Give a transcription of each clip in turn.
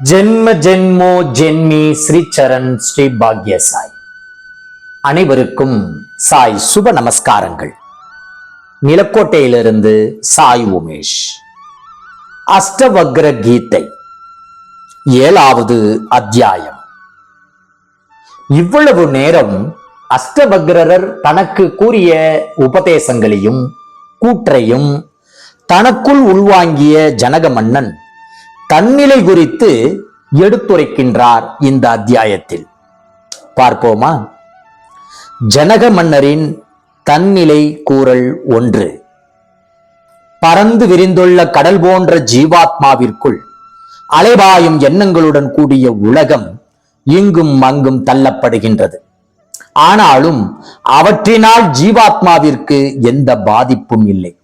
ஜென்ம ஜென்மோ ஜென்மி ஸ்ரீ சரண் ஸ்ரீ பாக்ய சாய் அனைவருக்கும் சாய் சுப நமஸ்காரங்கள். நிலக்கோட்டையிலிருந்து சாய் உமேஷ். அஷ்டவக்ர கீதை ஏழாவது அத்தியாயம். இவ்வளவு நேரம் அஷ்டவக்ரர் தனக்கு கூறிய உபதேசங்களையும் கூற்றையும் தனக்குள் உள்வாங்கிய ஜனக மன்னன் தன்னிலை குறித்து எடுத்துரைக்கின்றார் இந்த அத்தியாயத்தில். பார்ப்போமா? ஜனக மன்னரின் தன்னிலை கூறல் ஒன்று. பறந்து விரிந்துள்ள கடல் போன்ற ஜீவாத்மாவிற்குள் அலைபாயும் எண்ணங்களுடன் கூடிய உலகம் இங்கும் அங்கும் தள்ளப்படுகின்றது. ஆனாலும் அவற்றினால் ஜீவாத்மாவிற்கு எந்த பாதிப்பும் இல்லை.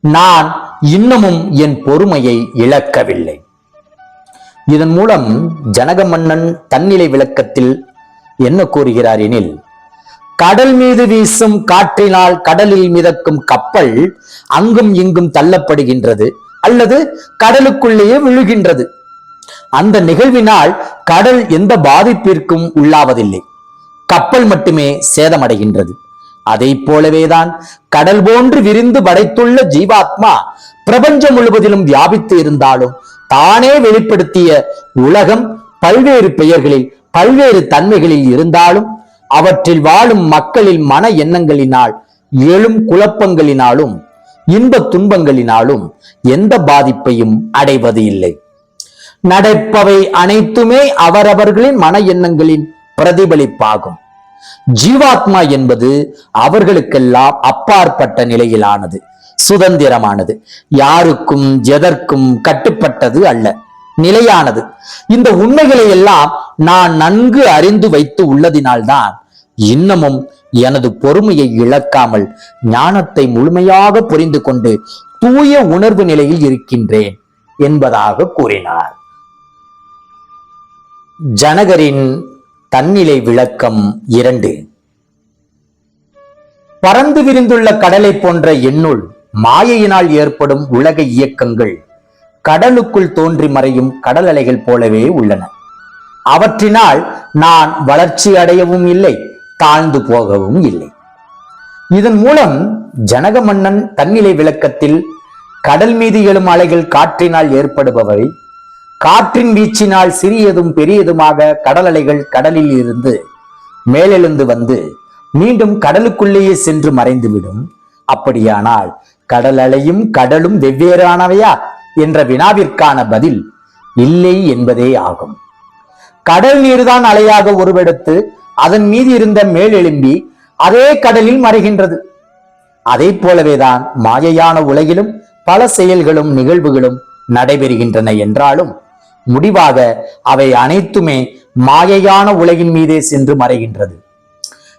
நான் இன்னமும் என் பொறுமையை இழக்கவில்லை. இதன் மூலம் ஜனக மன்னன் தன்னிலை விளக்கத்தில் என்ன கூறுகிறார் எனில் கடல் மீது வீசும் காற்றினால் கடலில் மிதக்கும் கப்பல் அங்கும் இங்கும் தள்ளப்படுகின்றது அல்லது கடலுக்குள்ளேயே விழுகின்றது. அந்த நிகழ்வினால் கடல் எந்த பாதிப்பிற்கும் உள்ளாவதில்லை. கப்பல் மட்டுமே சேதமடைகின்றது. அதை போலவேதான் கடல் போன்று விரிந்து படைத்துள்ள ஜீவாத்மா பிரபஞ்சம் முழுவதிலும் வியாபித்து இருந்தாலும் தானே வெளிப்படுத்திய உலகம் பல்வேறு பெயர்களில் பல்வேறு தன்மைகளில் இருந்தாலும் அவற்றில் வாழும் மக்களின் மன எண்ணங்களினால் எழும் குழப்பங்களினாலும் இன்ப துன்பங்களினாலும் எந்த பாதிப்பையும் அடைவது இல்லை. நடப்பவை அனைத்துமே அவரவர்களின் மன எண்ணங்களின் பிரதிபலிப்பாகும். ஜீவாத்மா என்பது அவர்களுக்கெல்லாம் அப்பாற்பட்ட நிலையிலானது. சுதந்திரமானது. யாருக்கும் எதற்கும் கட்டுப்பட்டது அல்ல. நிலையானது. இந்த உண்மைகளை எல்லாம் நான் நன்கு அறிந்து வைத்து உள்ளதினால்தான் இன்னமும் எனது பொறுமையை இழக்காமல் ஞானத்தை முழுமையாக புரிந்து கொண்டு தூய உணர்வு நிலையில் இருக்கின்றேன் என்பதாக கூறினார். ஜனகரின் தன்னிலை விளக்கம் இரண்டு. பறந்து விரிந்துள்ள கடலை போன்ற எண்ணுள் மாயையினால் ஏற்படும் உலக இயக்கங்கள் கடலுக்குள் தோன்றி மறையும் கடல் அலைகள் போலவே உள்ளன. அவற்றினால் நான் வளர்ச்சி அடையவும் இல்லை தாழ்ந்து போகவும் இல்லை. இதன் மூலம் ஜனக மன்னன் தன்னிலை விளக்கத்தில் கடல் மீது எழும் அலைகள் காற்றினால் ஏற்படுபவை காற்றின் வீச்சினால் சிறியதும் பெரியதுமாக கடல் அலைகள் கடலில் இருந்து மேலெழுந்து வந்து மீண்டும் கடலுக்குள்ளேயே சென்று மறைந்துவிடும். அப்படியானால் கடல் அலையும் கடலும் வெவ்வேறானவையா? என்ற வினாவிற்கான பதில் இல்லை என்பதே ஆகும். கடல் நீர்தான் அலையாக உருவெடுத்து அதன் மீது இருந்த மேலெழும்பி அதே கடலில் மறைகின்றது. அதை போலவேதான் மாயையான உலகிலும் பல செயல்களும் நிகழ்வுகளும் நடைபெறுகின்றன என்றாலும் முடிவாக அவை அனைத்துமே மாயையான உலகின் மீதே சென்று மறைகின்றது.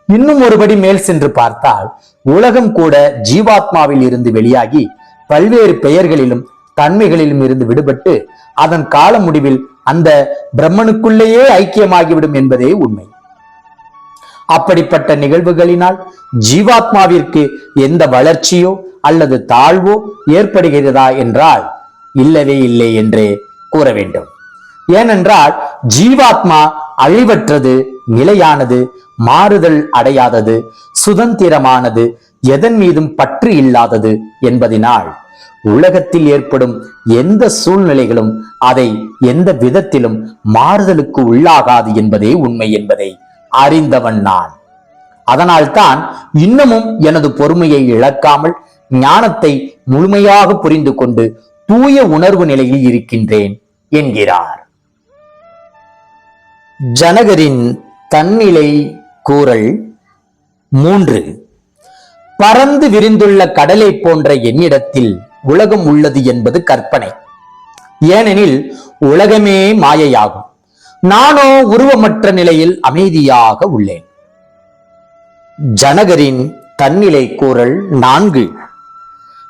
இன்னும் ஒருபடி மேல் சென்று பார்த்தால் உலகம் கூட ஜீவாத்மாவில் இருந்து வெளியாகி பல்வேறு பெயர்களிலும் தன்மைகளிலும் இருந்து விடுபட்டு அதன் கால முடிவில் அந்த பிரம்மனுக்குள்ளேயே ஐக்கியமாகிவிடும் என்பதே உண்மை. அப்படிப்பட்ட நிகழ்வுகளினால் ஜீவாத்மாவிற்கு எந்த வளர்ச்சியோ அல்லது தாழ்வோ ஏற்படுகிறதா என்றால் இல்லவே இல்லை என்றே கூற வேண்டும். ஏனென்றால் ஜீவாத்மா அழிவற்றது நிலையானது மாறுதல் அடையாதது சுதந்திரமானது எதன் மீதும் பற்று இல்லாதது என்பதினால் உலகத்தில் ஏற்படும் எந்த சூழ்நிலைகளும் அதை எந்த விதத்திலும் மாறுதலுக்கு உள்ளாகாது என்பதே உண்மை என்பதை அறிந்தவன் நான். அதனால்தான் இன்னமும் எனது பொறுமையை இழக்காமல் ஞானத்தை முழுமையாக புரிந்து கொண்டு தூய உணர்வு நிலையில் இருக்கின்றேன் என்கிறார். ஜனகரின் தன்னிலை கூறல் மூன்று. பறந்து விரிந்துள்ள கடலை போன்ற என்னிடத்தில் உலகம் உள்ளது என்பது கற்பனை. ஏனெனில் உலகமே மாயையாகும். நானோ உருவமற்ற நிலையில் அமைதியாக உள்ளேன். ஜனகரின் தன்னிலை கூறல் நான்கு.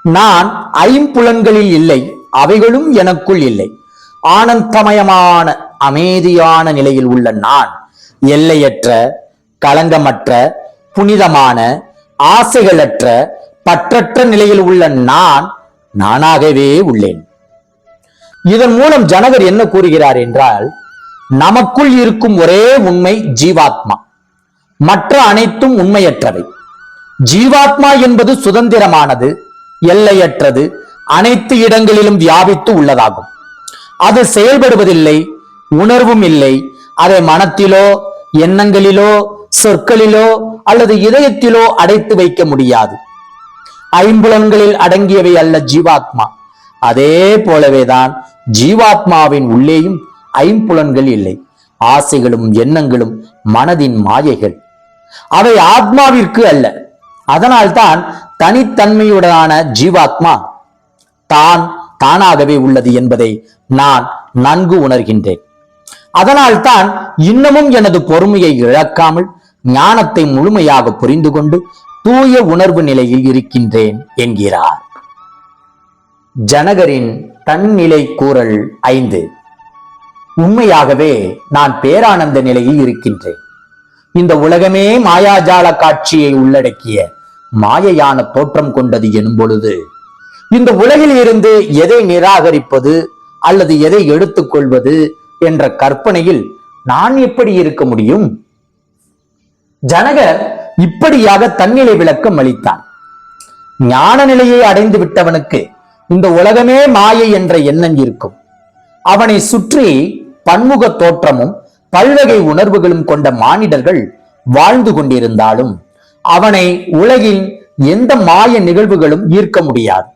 நான் ஐம்புலன்களில் இல்லை அவைகளும் எனக்குள் இல்லை. ஆனந்தமயமான அமைதியான நிலையில் உள்ள நான் எல்லையற்ற களங்கமற்ற புனிதமான ஆசைகளற்ற பற்றற்ற நிலையில் உள்ள நான் நானாகவே உள்ளேன். இதன் மூலம் ஜனகர் என்ன கூறுகிறார் என்றால் நமக்குள் இருக்கும் ஒரே உண்மை ஜீவாத்மா. மற்ற அனைத்தும் உண்மையற்றவை. ஜீவாத்மா என்பது சுதந்திரமானது எல்லையற்றது அனைத்து இடங்களிலும் வியாபித்து உள்ளதாகும். அது செயல்படுவதில்லை உணர்வும் இல்லை. அதை மனத்திலோ எண்ணங்களிலோ சொற்களிலோ அல்லது இதயத்திலோ அடைத்து வைக்க முடியாது. ஐம்புலன்களில் அடங்கியவை அல்ல ஜீவாத்மா. அதே போலவேதான் ஜீவாத்மாவின் உள்ளேயும் ஐம்புலன்கள் இல்லை. ஆசைகளும் எண்ணங்களும் மனதின் மாயைகள். அவை ஆத்மாவிற்கு அல்ல. அதனால்தான் தனித்தன்மையுடனான ஜீவாத்மா தான் தானாகவே உள்ளது என்பதை நான் நன்கு உணர்கின்றேன். அதனால்தான் இன்னமும் எனது பொறுமையை இழக்காமல் ஞானத்தை முழுமையாக புரிந்து கொண்டு தூய உணர்வு நிலையில் இருக்கின்றேன் என்கிறார். ஜனகரின் தன்னிலை கூறல் ஐந்து. உண்மையாகவே நான் பேரானந்த நிலையில் இருக்கின்றேன். இந்த உலகமே மாயாஜால காட்சியை உள்ளடக்கிய மாயையான தோற்றம் கொண்டது எனும் பொழுது இந்த உலகில் இருந்து எதை நிராகரிப்பது அல்லது எதை எடுத்துக்கொள்வது என்ற கற்பனையில் நான் எப்படி இருக்க முடியும்? ஜனகர் இப்படியாக தன்னிலை விளக்கம் அளித்தான். ஞான நிலையை அடைந்து விட்டவனுக்கு இந்த உலகமே மாயை என்ற எண்ணம் இருக்கும். அவனை சுற்றி பன்முக தோற்றமும் பல்வகை உணர்வுகளும் கொண்ட மானிடர்கள் வாழ்ந்து கொண்டிருந்தாலும் அவனை உலகின் எந்த மாய நிகழ்வுகளும் ஈர்க்க முடியாது.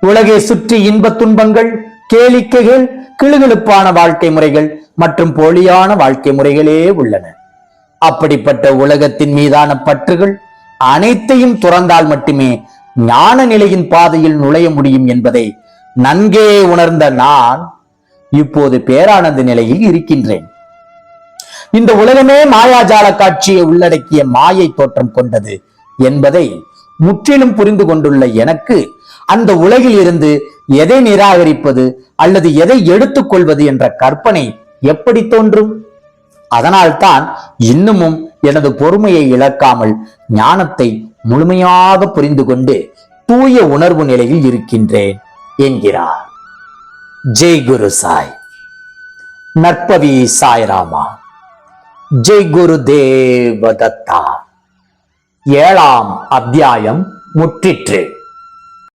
உலகை சுற்றி இன்பத் துன்பங்கள் கேளிக்கைகள் கிளுகிழுப்பான வாழ்க்கை முறைகள் மற்றும் போலியான வாழ்க்கை முறைகளே உள்ளன. அப்படிப்பட்ட உலகத்தின் மீதான பற்றுகள் அனைத்தையும் துறந்தால் மட்டுமே ஞான நிலையின் பாதையில் நுழைய முடியும் என்பதை நன்கே உணர்ந்த நான் இப்போது பேரானந்த நிலையில் இருக்கின்றேன். இந்த உலகமே மாயாஜால காட்சியை உள்ளடக்கிய மாயை தோற்றம் கொண்டது என்பதை முற்றிலும் புரிந்து கொண்டுள்ள எனக்கு அந்த உலகில் இருந்து எதை நிராகரிப்பது அல்லது எதை எடுத்துக்கொள்வது என்ற கற்பனை எப்படி தோன்றும்? அதனால்தான் இன்னமும் எனது பொறுமையை இழக்காமல் ஞானத்தை முழுமையாக புரிந்து கொண்டு தூய உணர்வு நிலையில் இருக்கின்றேன் என்கிறார். ஜெய் குரு சாய். நற்பவி சாய்ராமா. ஜெய் குரு தேவதத்தா. ஏழாம் அத்தியாயம் முற்றிற்று.